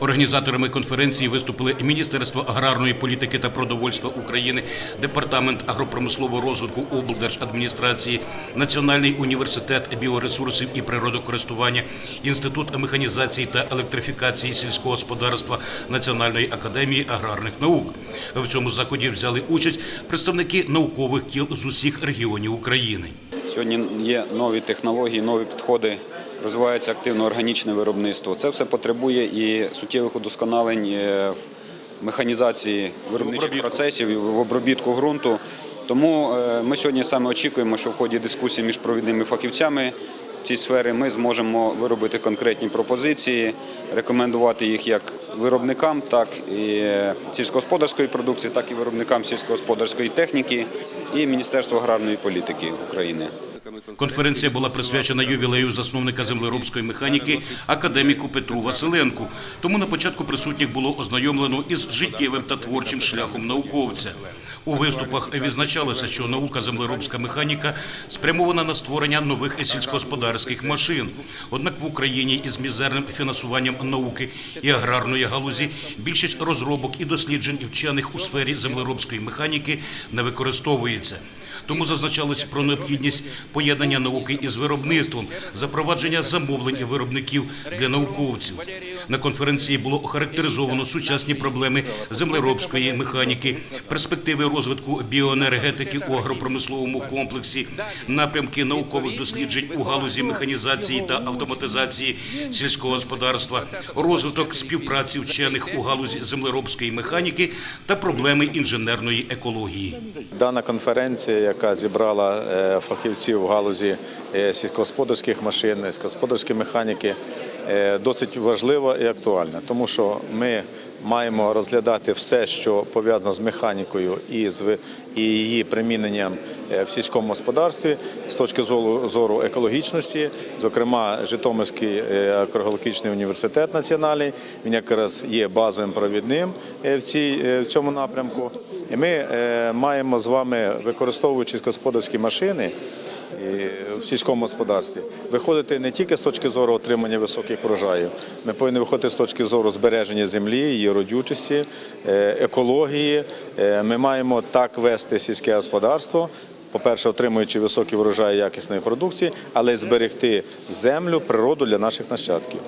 Організаторами конференції виступили Міністерство аграрної політики та продовольства України, Департамент агропромислового розвитку облдержадміністрації, Національний університет біоресурсів і природокористування, Інститут механізації та електрифікації сільського господарства Національної академії аграрних наук. В цьому заході взяли участь представники наукових кіл з усіх регіонів України. Сьогодні є нові технології, нові підходи, розвивається активно органічне виробництво. Це все потребує і суттєвих удосконалень е, в механізації виробничих процесів в обробітку ґрунту. Тому е, ми сьогодні саме очікуємо, що в ході дискусії між провідними фахівцями в цій сфері ми зможемо виробити конкретні пропозиції, рекомендувати їх як виробникам, так і е, сільськогосподарської продукції, так і виробникам сільськогосподарської техніки і Міністерству аграрної політики України. Конференція була присвячена ювілею засновника землеробської механіки академіку Петру Василенку. Тому на початку присутніх було ознайомлено із життєвим та творчим шляхом науковця. У виступах відзначалося, що наука землеробська механіка спрямована на створення нових сільськогосподарських машин. Однак в Україні із мізерним фінансуванням науки і аграрної галузі більшість розробок і досліджень вчених у сфері землеробської механіки не використовується. Тому зазначалось про необхідність поєднання науки із виробництвом, запровадження замовлень виробників для науковців. На конференції було охарактеризовано сучасні проблеми землеробської механіки, перспективи розвитку біоенергетики у агропромисловому комплексі, напрямки наукових досліджень у галузі механізації та автоматизації сільського господарства, розвиток співпраці вчених у галузі землеробської механіки та проблеми інженерної екології. Дана конференція, яка зібрала е, фахівців в галузі е, сільськогосподарських машин, сільськогосподарської механіки, досить важлива і актуальна, тому що ми маємо розглядати все, що пов'язано з механікою і з її приміненням е, в сільському господарстві з точки зору екологічності, зокрема, Житомирський е, університет національний, він якраз є базовим провідним е, в е, цьому напрямку. І ми е, маємо з вами, використовуючи сільськогосподарські машини е, в сільському господарстві, виходити не тільки з точки зору отримання високих врожаїв, ми повинні виходити з точки зору збереження землі, її родючості, е, екології. Е, Ми маємо так вести сільське господарство. По-перше, отримуючи високі врожаї якісної продукції, але й зберегти землю, природу для наших нащадків.